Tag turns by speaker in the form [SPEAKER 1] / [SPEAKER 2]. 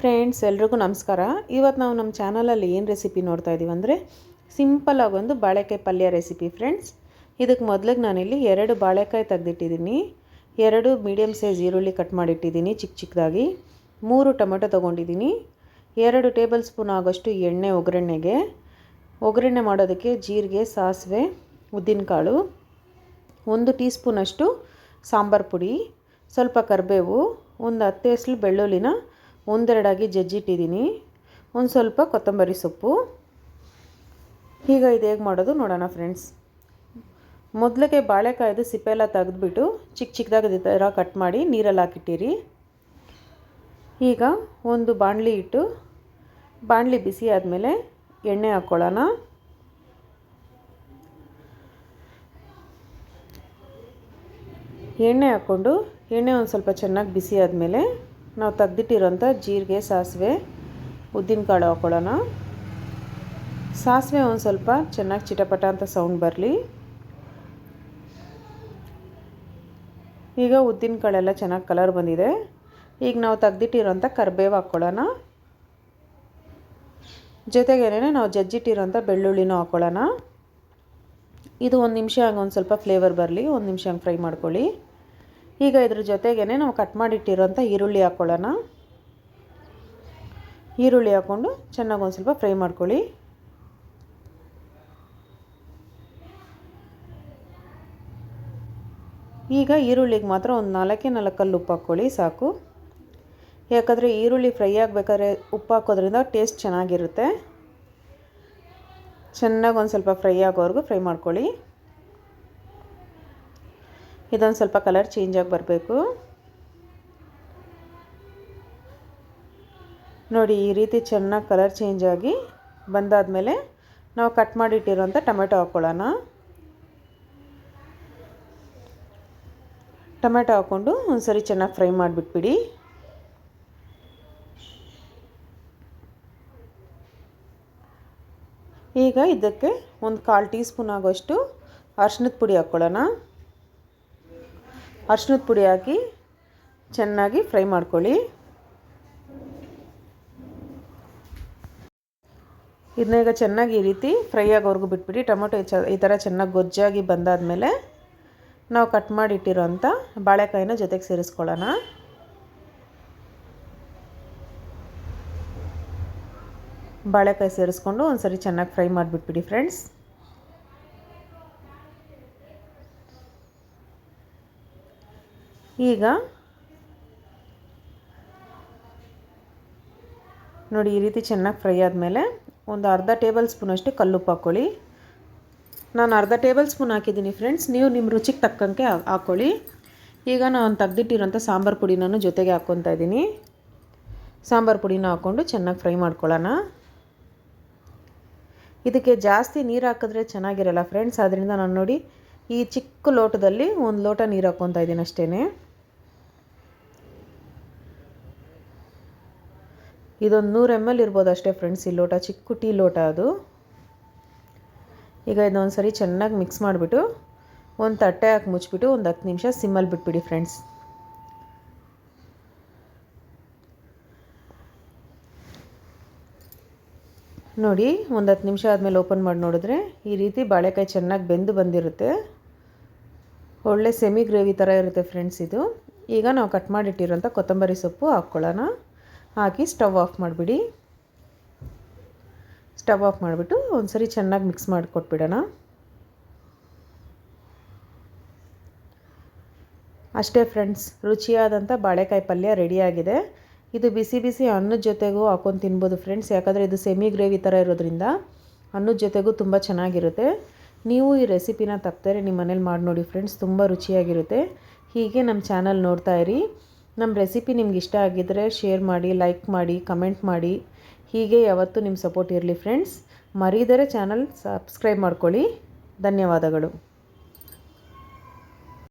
[SPEAKER 1] Friends ಎಲ್ರಿಗೂ ನಮಸ್ಕಾರ. ಇವತ್ತು ನಾವು ನಮ್ಮ ಚಾನಲಲ್ಲಿ ಏನು ರೆಸಿಪಿ ನೋಡ್ತಾ ಇದ್ದೀವಿ ಅಂದರೆ ಸಿಂಪಲಾಗಿ ಒಂದು ಬಾಳೆಕಾಯಿ ಪಲ್ಯ ರೆಸಿಪಿ ಫ್ರೆಂಡ್ಸ್ ಇದಕ್ಕೆ ಮೊದಲಿಗೆ ನಾನಿಲ್ಲಿ ಎರಡು ಬಾಳೆಕಾಯಿ ತೆಗೆದಿಟ್ಟಿದ್ದೀನಿ. ಎರಡು ಮೀಡಿಯಮ್ ಸೈಜ್ ಈರುಳ್ಳಿ ಕಟ್ ಮಾಡಿಟ್ಟಿದ್ದೀನಿ ಚಿಕ್ಕ ಚಿಕ್ಕದಾಗಿ ಮೂರು ಟೊಮೆಟೊ ತೊಗೊಂಡಿದ್ದೀನಿ. ಎರಡು ಟೇಬಲ್ ಸ್ಪೂನ್ ಆಗೋಷ್ಟು ಎಣ್ಣೆ ಒಗ್ಗರಣೆಗೆ. ಒಗ್ಗರಣೆ ಮಾಡೋದಕ್ಕೆ ಜೀರಿಗೆ, ಸಾಸಿವೆ, ಉದ್ದಿನಕಾಳು, ಒಂದು ಟೀ ಸ್ಪೂನಷ್ಟು ಸಾಂಬಾರು ಪುಡಿ, ಸ್ವಲ್ಪ ಕರಿಬೇವು, ಒಂದು ಹತ್ತು ಎಸ್ಲು ಬೆಳ್ಳುಳ್ಳಿನ ಒಂದೆರಡಾಗಿ ಜಜ್ಜಿಟ್ಟಿದ್ದೀನಿ. ಒಂದು ಸ್ವಲ್ಪ ಕೊತ್ತಂಬರಿ ಸೊಪ್ಪು. ಈಗ ಇದು ಹೇಗೆ ಮಾಡೋದು ನೋಡೋಣ ಫ್ರೆಂಡ್ಸ್. ಮೊದಲಿಗೆ ಬಾಳೆಕಾಯ್ದು ಸಿಪ್ಪೆಲ್ಲ ತೆಗೆದುಬಿಟ್ಟು ಚಿಕ್ಕ ಚಿಕ್ಕದಾಗಿ ಥರ ಕಟ್ ಮಾಡಿ ನೀರಲ್ಲಿ ಹಾಕಿಟ್ಟಿರಿ. ಈಗ ಒಂದು ಬಾಣಲಿ ಇಟ್ಟು ಬಾಣಲಿ ಬಿಸಿ ಆದಮೇಲೆ ಎಣ್ಣೆ ಹಾಕ್ಕೊಳ್ಳೋಣ ಎಣ್ಣೆ ಹಾಕ್ಕೊಂಡು ಎಣ್ಣೆ ಒಂದು ಸ್ವಲ್ಪ ಚೆನ್ನಾಗಿ ಬಿಸಿ ಆದಮೇಲೆ ನಾವು ತೆಗ್ದಿಟ್ಟಿರೋಂಥ ಜೀರಿಗೆ ಸಾಸಿವೆ ಉದ್ದಿನಕಾಳು ಹಾಕ್ಕೊಳ್ಳೋಣ ಸಾಸಿವೆ ಒಂದು ಸ್ವಲ್ಪ ಚೆನ್ನಾಗಿ ಚಿಟಪಟ ಅಂತ ಸೌಂಡ್ ಬರಲಿ. ಈಗ ಉದ್ದಿನಕಾಳೆಲ್ಲ ಚೆನ್ನಾಗಿ ಕಲರ್ ಬಂದಿದೆ. ಈಗ ನಾವು ತೆಗ್ದಿಟ್ಟಿರೋಂಥ ಕರಿಬೇವು ಹಾಕ್ಕೊಳ್ಳೋಣ ಜೊತೆಗೇನೆ ನಾವು ಜಜ್ಜಿಟ್ಟಿರೋಂಥ ಬೆಳ್ಳುಳ್ಳಿನೂ ಹಾಕ್ಕೊಳ್ಳೋಣ ಇದು ಒಂದು ನಿಮಿಷ ಹಂಗೆ ಒಂದು ಸ್ವಲ್ಪ ಫ್ಲೇವರ್ ಬರಲಿ, ಒಂದು ನಿಮಿಷ ಹಂಗೆ ಫ್ರೈ ಮಾಡ್ಕೊಳ್ಳಿ. ಈಗ ಇದ್ರ ಜೊತೆಗೇ ನಾವು ಕಟ್ ಮಾಡಿಟ್ಟಿರೋಂಥ ಈರುಳ್ಳಿ ಹಾಕ್ಕೊಳ್ಳೋಣ ಈರುಳ್ಳಿ ಹಾಕ್ಕೊಂಡು ಚೆನ್ನಾಗಿ ಒಂದು ಸ್ವಲ್ಪ ಫ್ರೈ ಮಾಡ್ಕೊಳ್ಳಿ. ಈಗ ಈರುಳ್ಳಿಗೆ ಮಾತ್ರ ಒಂದು ನಾಲ್ಕೇ ನಾಲ್ಕು ಕಲ್ಲು ಉಪ್ಪು ಹಾಕ್ಕೊಳ್ಳಿ ಸಾಕು. ಯಾಕಂದರೆ ಈರುಳ್ಳಿ ಫ್ರೈ ಆಗಬೇಕಾದ್ರೆ ಉಪ್ಪು ಹಾಕೋದ್ರಿಂದ ಟೇಸ್ಟ್ ಚೆನ್ನಾಗಿರುತ್ತೆ. ಚೆನ್ನಾಗಿ ಒಂದು ಸ್ವಲ್ಪ ಫ್ರೈ ಆಗೋವರೆಗೂ ಫ್ರೈ ಮಾಡ್ಕೊಳ್ಳಿ. ಇದೊಂದು ಸ್ವಲ್ಪ ಕಲರ್ ಚೇಂಜಾಗಿ ಬರಬೇಕು. ನೋಡಿ, ಈ ರೀತಿ ಚೆನ್ನಾಗಿ ಕಲರ್ ಚೇಂಜ್ ಆಗಿ ಬಂದಾದಮೇಲೆ ನಾವು ಕಟ್ ಮಾಡಿಟ್ಟಿರೋಂಥ ಟೊಮೆಟೊ ಹಾಕ್ಕೊಳ್ಳೋಣ ಟೊಮೆಟೊ ಹಾಕ್ಕೊಂಡು ಒಂದು ಸರಿ ಚೆನ್ನಾಗಿ ಫ್ರೈ ಮಾಡಿಬಿಟ್ಬಿಡಿ. ಈಗ ಇದಕ್ಕೆ ಒಂದು ಕಾಲು ಟೀ ಸ್ಪೂನ್ ಆಗೋಷ್ಟು ಅರ್ಶಿನದ ಪುಡಿ ಹಾಕ್ಕೊಳ್ಳೋಣ ಅರ್ಶಿನದ ಪುಡಿ ಹಾಕಿ ಚೆನ್ನಾಗಿ ಫ್ರೈ ಮಾಡ್ಕೊಳ್ಳಿ. ಇದನ್ನ ಈಗ ಚೆನ್ನಾಗಿ ಈ ರೀತಿ ಫ್ರೈ ಆಗೋವರೆಗೂ ಬಿಟ್ಬಿಡಿ. ಟೊಮೊಟೊ ಈ ಥರ ಚೆನ್ನಾಗಿ ಗೊಜ್ಜಾಗಿ ಬಂದಾದಮೇಲೆ ನಾವು ಕಟ್ ಮಾಡಿಟ್ಟಿರೋಂಥ ಬಾಳೆಕಾಯಿನ ಜೊತೆಗೆ ಸೇರಿಸ್ಕೊಳ್ಳೋಣ. ಬಾಳೆಕಾಯಿ ಸೇರಿಸ್ಕೊಂಡು ಒಂದು ಸರಿ ಚೆನ್ನಾಗಿ ಫ್ರೈ ಮಾಡಿಬಿಟ್ಬಿಡಿ ಫ್ರೆಂಡ್ಸ್. ಈಗ ನೋಡಿ ಈ ರೀತಿ ಚೆನ್ನಾಗಿ ಫ್ರೈ ಆದಮೇಲೆ ಒಂದು ಅರ್ಧ ಟೇಬಲ್ ಸ್ಪೂನ್ ಅಷ್ಟೇ ಕಲ್ಲುಪ್ಪು ಹಾಕ್ಕೊಳ್ಳಿ ನಾನು ಅರ್ಧ ಟೇಬಲ್ ಸ್ಪೂನ್ ಹಾಕಿದ್ದೀನಿ ಫ್ರೆಂಡ್ಸ್. ನೀವು ನಿಮ್ಮ ರುಚಿಗೆ ತಕ್ಕಂಗೆ ಹಾಕ್ಕೊಳ್ಳಿ. ಈಗ ನಾನು ತೆಗ್ದಿಟ್ಟಿರೋಂಥ ಸಾಂಬಾರು ನಾನು ಜೊತೆಗೆ ಹಾಕ್ಕೊತಾ ಇದ್ದೀನಿ. ಸಾಂಬಾರು ಪುಡಿನ ಹಾಕ್ಕೊಂಡು ಚೆನ್ನಾಗಿ ಫ್ರೈ ಮಾಡ್ಕೊಳ್ಳೋಣ. ಇದಕ್ಕೆ ಜಾಸ್ತಿ ನೀರು ಹಾಕಿದ್ರೆ ಚೆನ್ನಾಗಿರಲ್ಲ ಫ್ರೆಂಡ್ಸ್. ಅದರಿಂದ ನಾನು ನೋಡಿ ಈ ಚಿಕ್ಕ ಲೋಟದಲ್ಲಿ ಒಂದು ಲೋಟ ನೀರು ಹಾಕ್ಕೊತಾ ಇದ್ದೀನಿ ಅಷ್ಟೇ ಇದೊಂದು ನೂರು ಎಂ ಎಲ್ ಇರ್ಬೋದು ಅಷ್ಟೇ ಫ್ರೆಂಡ್ಸ್ ಈ ಲೋಟ, ಚಿಕ್ಕ ಟೀ ಲೋಟ ಅದು. ಈಗ ಇದೊಂದು ಸರಿ ಚೆನ್ನಾಗಿ ಮಿಕ್ಸ್ ಮಾಡಿಬಿಟ್ಟು ಒಂದು ತಟ್ಟೆ ಹಾಕಿ ಮುಚ್ಚಿಬಿಟ್ಟು ಒಂದು ಹತ್ತು ನಿಮಿಷ ಸಿಮ್ಮಲ್ಲಿ ಬಿಟ್ಬಿಡಿ ಫ್ರೆಂಡ್ಸ್ ನೋಡಿ, ಒಂದು ಹತ್ತು ನಿಮಿಷ ಆದಮೇಲೆ ಓಪನ್ ಮಾಡಿ ನೋಡಿದ್ರೆ ಈ ರೀತಿ ಬಾಳೆಕಾಯಿ ಚೆನ್ನಾಗಿ ಬೆಂದು ಬಂದಿರುತ್ತೆ. ಒಳ್ಳೆ ಸೆಮಿ ಗ್ರೇವಿ ಥರ ಇರುತ್ತೆ ಫ್ರೆಂಡ್ಸ್ ಇದು. ಈಗ ನಾವು ಕಟ್ ಮಾಡಿಟ್ಟಿರೋಂಥ ಕೊತ್ತಂಬರಿ ಸೊಪ್ಪು ಹಾಕ್ಕೊಳ್ಳೋಣ ಹಾಕಿ ಸ್ಟವ್ ಆಫ್ ಮಾಡಿಬಿಡಿ. ಸ್ಟವ್ ಆಫ್ ಮಾಡಿಬಿಟ್ಟು ಒಂದು ಸರಿ ಚೆನ್ನಾಗಿ ಮಿಕ್ಸ್ ಮಾಡಿ ಕೊಟ್ಬಿಡೋಣ ಅಷ್ಟೇ ಫ್ರೆಂಡ್ಸ್ ರುಚಿಯಾದಂಥ ಬಾಳೆಕಾಯಿ ಪಲ್ಯ ರೆಡಿಯಾಗಿದೆ ಇದು ಬಿಸಿ ಬಿಸಿ ಅನ್ನದ ಜೊತೆಗೂ ಹಾಕೊಂಡು ತಿನ್ಬೋದು ಫ್ರೆಂಡ್ಸ್, ಯಾಕಂದರೆ ಇದು ಸೆಮಿ ಗ್ರೇವಿ ಥರ ಇರೋದ್ರಿಂದ ಅನ್ನದ ಜೊತೆಗೂ ತುಂಬ ಚೆನ್ನಾಗಿರುತ್ತೆ. ನೀವು ಈ ರೆಸಿಪಿನ ತಪ್ಪದೆ ನಿಮ್ಮ ಮನೇಲಿ ಮಾಡಿ ನೋಡಿ ಫ್ರೆಂಡ್ಸ್, ತುಂಬ ರುಚಿಯಾಗಿರುತ್ತೆ. ಹೀಗೆ ನಮ್ಮ ಚಾನಲ್ ನೋಡ್ತಾ ಇರಿ. ನಮ್ಮ ರೆಸಿಪಿ ನಿಮ್ಗೆ ಇಷ್ಟ ಆಗಿದ್ದರೆ ಶೇರ್ ಮಾಡಿ, ಲೈಕ್ ಮಾಡಿ, ಕಮೆಂಟ್ ಮಾಡಿ. ಹೀಗೆ ಯಾವತ್ತೂ ನಿಮ್ಮ ಸಪೋರ್ಟ್ ಇರಲಿ ಫ್ರೆಂಡ್ಸ್. ಮರೀದರೆ ಚಾನಲ್ ಸಬ್ಸ್ಕ್ರೈಬ್ ಮಾಡ್ಕೊಳ್ಳಿ. ಧನ್ಯವಾದಗಳು.